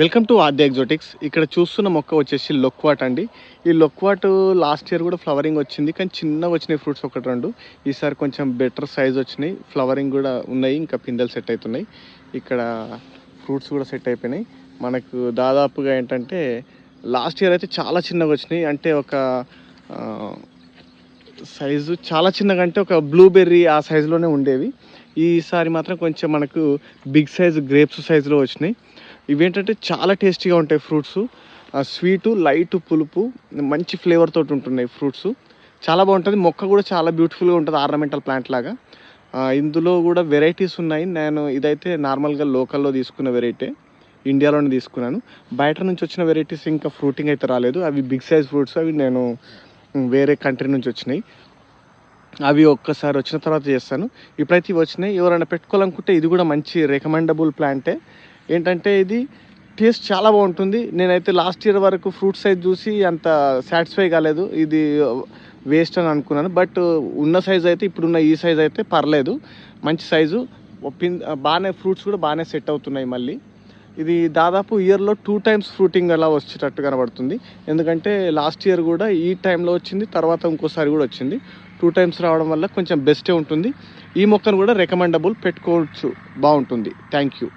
Welcome to ఆర్ది ఎగ్జోటిక్స్ ఇక్కడ చూస్తున్న మొక్క వచ్చేసి లొక్వాట్ అండి. ఈ లొక్వాట్ లాస్ట్ ఇయర్ కూడా ఫ్లవరింగ్ వచ్చింది కానీ చిన్నగా వచ్చినాయి ఫ్రూట్స్ ఒకటి రెండు. ఈసారి కొంచెం బెటర్ సైజ్ వచ్చినాయి. ఫ్లవరింగ్ కూడా ఉన్నాయి ఇంకా పిందెలు సెట్ అవుతున్నాయి. ఇక్కడ ఫ్రూట్స్ కూడా సెట్ అయిపోయినాయి. మనకు దాదాపుగా ఏంటంటే లాస్ట్ ఇయర్ అయితే చాలా చిన్నగా వచ్చినాయి. అంటే ఒక సైజు చాలా చిన్నగా అంటే ఒక బ్లూబెర్రీ ఆ సైజులోనే ఉండేవి. ఈసారి మాత్రం కొంచెం మనకు బిగ్ సైజ్ గ్రేప్స్ సైజులో వచ్చినాయి. ఇవేంటంటే చాలా టేస్టీగా ఉంటాయి ఫ్రూట్స్. స్వీటు లైట్ పులుపు మంచి ఫ్లేవర్ తోటి ఉంటున్నాయి ఫ్రూట్స్. చాలా బాగుంటుంది. మొక్క కూడా చాలా బ్యూటిఫుల్గా ఉంటుంది ఆర్నమెంటల్ ప్లాంట్ లాగా. ఇందులో కూడా వెరైటీస్ ఉన్నాయి. నేను ఇదైతే నార్మల్గా లోకల్లో తీసుకున్న వెరైటీ ఇండియాలోనే తీసుకున్నాను. బయట నుంచి వచ్చిన వెరైటీస్ ఇంకా ఫ్రూటింగ్ అయితే రాలేదు. అవి బిగ్ సైజ్ ఫ్రూట్స్. అవి నేను వేరే కంట్రీ నుంచి వచ్చినాయి. అవి ఒక్కసారి వచ్చిన తర్వాత చేస్తాను. ఇప్పుడైతే ఇవి వచ్చినాయి. ఎవరైనా పెట్టుకోవాలనుకుంటే ఇది కూడా మంచి రికమెండబుల్ ప్లాంటే. ఏంటంటే ఇది టేస్ట్ చాలా బాగుంటుంది. నేనైతే లాస్ట్ ఇయర్ వరకు ఫ్రూట్ సైజ్ చూసి అంత సాటిస్ఫై కాలేదు. ఇది వేస్ట్ అని అనుకున్నాను. బట్ ఉన్న సైజ్ అయితే ఇప్పుడున్న ఈ సైజ్ అయితే పర్లేదు. మంచి సైజు. పిన్ బాగానే ఫ్రూట్స్ కూడా బాగానే సెట్ అవుతున్నాయి మళ్ళీ. ఇది దాదాపు ఇయర్లో టూ టైమ్స్ ఫ్రూటింగ్ అలా వచ్చేటట్టు కనబడుతుంది. ఎందుకంటే లాస్ట్ ఇయర్ కూడా ఈ టైంలో వచ్చింది తర్వాత ఇంకోసారి కూడా వచ్చింది. టూ టైమ్స్ రావడం వల్ల కొంచెం బెస్టే ఉంటుంది. ఈ మొక్కను కూడా రికమెండబుల్ పెట్టుకోవచ్చు. బాగుంటుంది. Thank you